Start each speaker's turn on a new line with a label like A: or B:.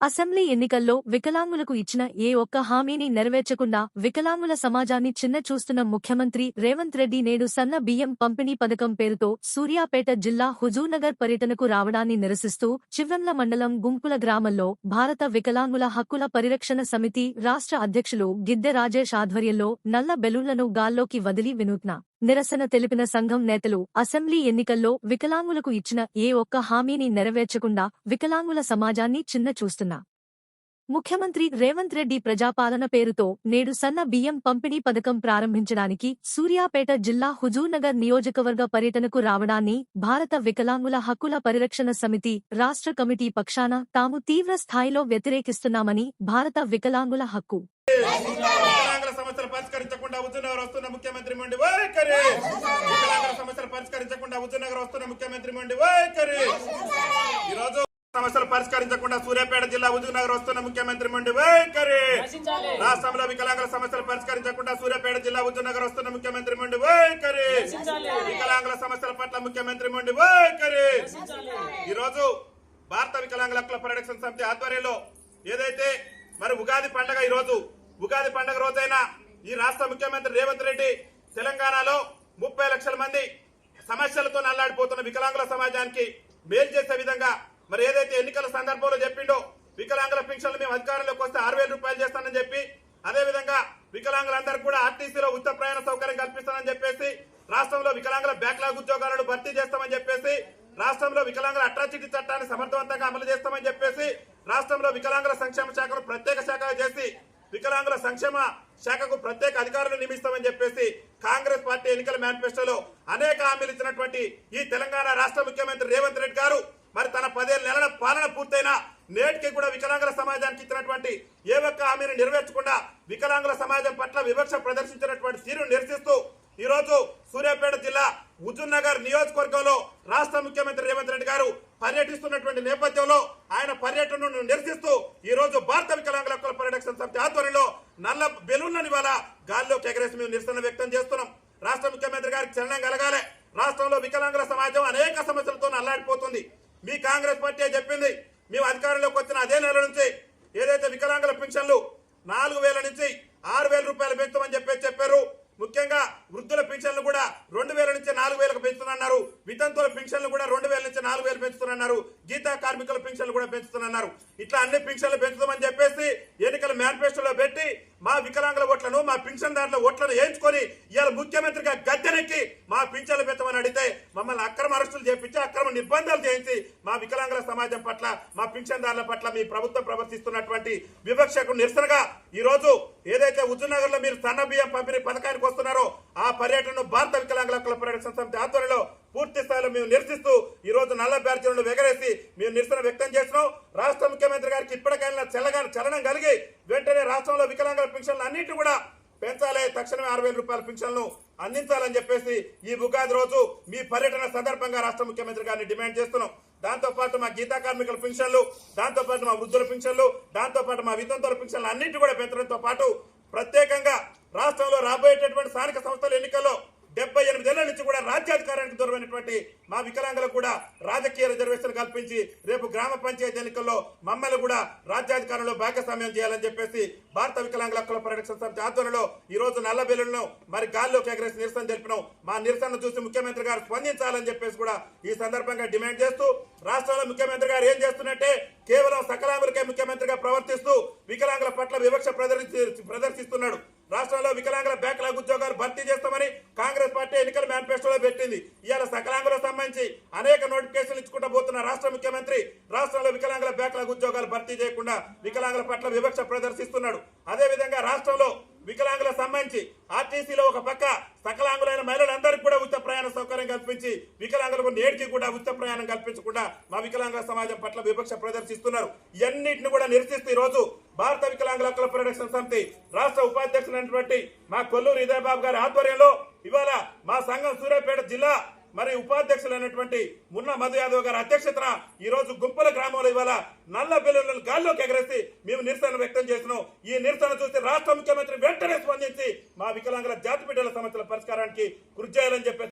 A: Assembly ఎన్నికల్లో వికలాంగులకు ఇచ్చిన ఏ ఒక్క హామీని నెరవేర్చకుండా వికలాంగుల సమాజాన్ని చిన్న చూస్తున్న ముఖ్యమంత్రి రేవంత్ రెడ్డి నేడు సన్న బియ్యం పంపిణీ పథకం పేరుతో సూర్యాపేట జిల్లా హుజూర్నగర్ పర్యటనకు రావడాన్ని నిరసిస్తూ చివ్రంల మండలం గుంపుల గ్రామంలో భారత వికలాంగుల హక్కుల పరిరక్షణ సమితి రాష్ట్ర అధ్యక్షులు గిద్దె రాజేష్ ఆధ్వర్యంలో నల్ల బెలూన్లను గాల్లోకి వదిలి వినూత్న నిరసన తెలిపిన సంఘం నేతలు అసెంబ్లీ ఎన్నికల్లో వికలాంగులకు ఇచ్చిన ఏ ఒక్క హామీని నెరవేర్చకుండా వికలాంగుల సమాజాన్ని చిన్న చూస్తున్నా. ముఖ్యమంత్రి రేవంత్ రెడ్డి ప్రజాపాలన పేరుతో నేడు సన్న బియ్యం పంపిణీ పథకం ప్రారంభించడానికి సూర్యాపేట జిల్లా హుజూర్నగర్ నియోజకవర్గ పర్యటనకు రావడాన్ని భారత వికలాంగుల హక్కుల పరిరక్షణ సమితి రాష్ట్ర కమిటీ పక్షాన తాము తీవ్ర స్థాయిలో వ్యతిరేకిస్తున్నామని భారత వికలాంగుల హక్కు.
B: పరిష్కరించకుండా హుజూర్నగర్ వస్తున్న ముఖ్యమంత్రి మొండి వైఖరి. వికలాంగుల సమస్యలు పరిష్కరించకుండా హుజూర్నగర్ వస్తున్న ముఖ్యమంత్రి మొండి వైఖరి. ఈ రోజు సమస్యలు పరిష్కరించకుండా సూర్యాపేట జిల్లా హుజూర్నగర్ వస్తున్న ముఖ్యమంత్రి మొండి వైఖరి. రాష్ట్రంలో వికలాంగుల సమస్యలు పరిష్కరించకుండా సూర్యాపేట జిల్లా హుజూర్నగర్ వస్తున్న ముఖ్యమంత్రి మొండి వైఖరి. వికలాంగుల సమస్యల పట్ల ముఖ్యమంత్రి మొండి వైఖరి. ఈ రోజు భారత వికలాంగుల హక్కుల పరిరక్షణ సమితి ఆధ్వర్యంలో ఏదైతే మరి ఉగాది పండగ ఈ రోజు ఉగాది పండగ రోజైన ఈ రాష్ట్ర ముఖ్యమంత్రి రేవంత్ రెడ్డి తెలంగాణలో ముప్పై లక్షల మంది సమస్యలతో నల్లాడిపోతున్న వికలాంగుల సమాజానికి మేలు చేసే విధంగా మరి ఏదైతే ఎన్నికల సందర్భంలో చెప్పిండో వికలాంగుల పెన్షన్లు మేము అధికారంలోకి వస్తే ఆరు వేల రూపాయలు చేస్తానని చెప్పి అదేవిధంగా వికలాంగులందరూ కూడా ఆర్టీసీలో ఉచిత ప్రయాణ సౌకర్యం కల్పిస్తానని చెప్పేసి రాష్ట్రంలో వికలాంగుల బ్యాక్లాగ్ ఉద్యోగాలను భర్తీ చేస్తామని చెప్పేసి రాష్ట్రంలో వికలాంగుల అట్రాసిటీ చట్టాన్ని సమర్థవంతంగా అమలు చేస్తామని చెప్పేసి రాష్ట్రంలో వికలాంగుల సంక్షేమ శాఖను ప్రత్యేక శాఖగా చేసి వికలాంగుల సంక్షేమ శాఖకు ప్రత్యేక అధికారులు నియమిస్తామని చెప్పేసి కాంగ్రెస్ పార్టీ ఎన్నికల మేనిఫెస్టోలో అనేక హామీలు ఇచ్చినటువంటి ఈ తెలంగాణ రాష్ట్ర ముఖ్యమంత్రి రేవంత్ రెడ్డి గారు మరి తన పదేళ్ళ నెలల పాలన పూర్తయిన నేటికి కూడా వికలాంగుల సమాజానికి ఇచ్చినటువంటి ఏ ఒక్క హామీని నెరవేర్చకుండా వికలాంగుల సమాజం పట్ల వివక్ష ప్రదర్శించినటువంటి తీరును నిరసిస్తూ ఈరోజు సూర్యాపేట జిల్లా హుజూర్ నగర్ నియోజకవర్గంలో రాష్ట్ర ముఖ్యమంత్రి రేవంత్ రెడ్డి గారు పర్యటిస్తున్నటువంటి నేపథ్యంలో ఆయన పర్యటనను నిరసిస్తూ ఈ రోజు భారత వికలాంగుల హక్కుల పరిరక్షణ సమితి ఆధ్వర్యంలో నల్ల బెలూన్లని వల్ల గాల్లోకి ఎగరేసి మేము నిరసన వ్యక్తం చేస్తున్నాం. రాష్ట్ర ముఖ్యమంత్రి గారికి చలనం కలగాలి. రాష్ట్రంలో వికలాంగుల సమాజం అనేక సమస్యలతో అల్లాడిపోతుంది మీ కాంగ్రెస్ పార్టీ చెప్పింది మేము అధికారంలోకి వచ్చిన అదే నెల నుంచి ఏదైతే వికలాంగుల పెన్షన్లు నాలుగు వేల నుంచి ఆరు వేల రూపాయలు పెంచుతామని చెప్పేసి చెప్పారు ముఖ్యంగా వృద్ధుల పెన్షన్లు కూడా రెండు వేల నుంచి నాలుగు వేలకు పెంచుతున్నారు వితంతుల పెన్షన్లు కూడా రెండు వేల నుంచి నాలుగు వేలు పెంచుతున్నారు గీతా కార్మికుల పెన్షన్లు కూడా పెంచుతున్నారు ఇట్లా అన్ని పెన్షన్లు పెంచుతామని చెప్పేసి ఎన్నికల మేనిఫెస్టోలో పెట్టి మా వికలాంగుల ఓట్లను మా పింఛన్దారుల ఓట్లను వేయించుకొని ఇవాళ ముఖ్యమంత్రిగా గద్దెనెక్కి మా పింఛన్లు పెట్టమని అడిగితే మమ్మల్ని అక్రమ అరెస్టులు చేపించి అక్రమ నిబంధనలు చేయించి మా వికలాంగుల సమాజం పట్ల మా పింఛన్దారుల పట్ల మీ ప్రభుత్వం ప్రవర్తిస్తున్నటువంటి వివక్షకు నిరసనగా ఈ రోజు ఏదైతే ఉజ్జనగర్లో మీరు సన్న బియ్యం పంపిణీ పథకానికి వస్తున్నారో ఆ పర్యటనను భారత వికలాంగుల పర్యటన సంస్థ ఆధ్వర్యంలో పూర్తి స్థాయిలో మేము నిరసిస్తూ ఈ రోజు నల్ల బ్యార్జీలను ఎగరేసి మేము నిరసన వ్యక్తం చేస్తున్నాం. రాష్ట్ర ముఖ్యమంత్రి గారికి ఇప్పటికైనా చల్లగా చలనం కలిగి వెంటనే రాష్ట్రంలో వికలాంగుల పెన్షన్లు అన్నింటి కూడా పెంచాలి. తక్షణమే ఆరు వేల రూపాయల పెన్షన్లు అందించాలని చెప్పేసి ఈ ఉగాది రోజు మీ పర్యటన సందర్భంగా రాష్ట్ర ముఖ్యమంత్రి గారిని డిమాండ్ చేస్తున్నాం. దాంతోపాటు మా గీతా కార్మికుల పెన్షన్లు దాంతోపాటు మా వృద్ధుల పెన్షన్లు దాంతోపాటు మా వితంతుల పెన్షన్లు అన్నింటి కూడా పెంచడంతో పాటు ప్రత్యేకంగా రాష్ట్రంలో రాబోయేటటువంటి స్థానిక సంస్థల ఎన్నికల్లో డెబ్బై ఎనిమిదేళ్ళ నుంచి కూడా రాజ్యాధికారానికి దూరమైనటువంటి మా వికలాంగులకు కూడా రాజకీయ రిజర్వేషన్ కల్పించి రేపు గ్రామ పంచాయతీ ఎన్నికల్లో మమ్మల్ని కూడా రాజ్యాధికారంలో భాగస్వామ్యం చేయాలని చెప్పేసి భారత వికలాంగుల హక్కుల పరిరక్షణ సమితి ఆధ్వర్యంలో ఈ రోజు నల్ల బిల్లులను మరి గాల్లోకి ఎగరేసి నిరసన తెలిపినాం. మా నిరసనను చూసి ముఖ్యమంత్రి గారు స్పందించాలని చెప్పేసి కూడా ఈ సందర్భంగా డిమాండ్ చేస్తూ రాష్ట్రంలో ముఖ్యమంత్రి గారు ఏం చేస్తున్నట్టే కేవలం సకలాంగులకే ముఖ్యమంత్రిగా ప్రవర్తిస్తూ వికలాంగుల పట్ల వివక్ష ప్రదర్శి ప్రదర్శిస్తున్నాడు. రాష్ట్రంలో వికలాంగుల బ్యాక్లాగ్ ఉద్యోగాలు భర్తీ చేస్తామని కాంగ్రెస్ పార్టీ ఎన్నికల మేనిఫెస్టోలో పెట్టింది. ఇవాళ సకలాంగులకు సంబంధించి అనేక నోటిఫికేషన్లు ఇచ్చుకుంటూ పోతున్న రాష్ట్ర ముఖ్యమంత్రి రాష్ట్రంలో వికలాంగుల బ్యాక్లాగ్ ఉద్యోగాలు భర్తీ చేయకుండా వికలాంగుల పట్ల వివక్ష ప్రదర్శిస్తున్నాడు. అదేవిధంగా రాష్ట్రంలో వికలాంగుల సంబంధించి ఆర్టీసీలో ఒక పక్క సకలాంగులైన మహిళలందరికీ కూడా ఉచిత ప్రయాణ సౌకర్యం కల్పించి వికలాంగులకు నేటికి కూడా ఉచిత ప్రయాణం కల్పించకుండా మా వికలాంగుల సమాజం పట్ల వివక్ష ప్రదర్శిస్తున్నారు. ఇవన్నింటిని కూడా నిరసిస్తూ ఈ రోజు భారత వికలాంగుల హక్కుల పరిరక్షణ సమితి రాష్ట్ర ఉపాధ్యక్షులైనటువంటి మా కొల్లూరు ఇదయబాబు గారి ఆధ్వర్యంలో ఇవాళ మా సంఘం సూర్యాపేట జిల్లా మరి ఉపాధ్యక్షులైనటువంటి మున్న మధు యాదవ్ గారి అధ్యక్షతన ఈ రోజు గుంపల గ్రామంలో ఇవాళ నల్ల బెలూన్లను గాల్లోకి ఎగరేసి మేము నిరసన వ్యక్తం చేస్తున్నాం. ఈ నిరసన చూసి రాష్ట్ర ముఖ్యమంత్రి వెంటనే స్పందించి మా వికలాంగుల జాతి బిడ్డల సమస్యల పరిష్కారానికి కృషి చేయాలని చెప్పి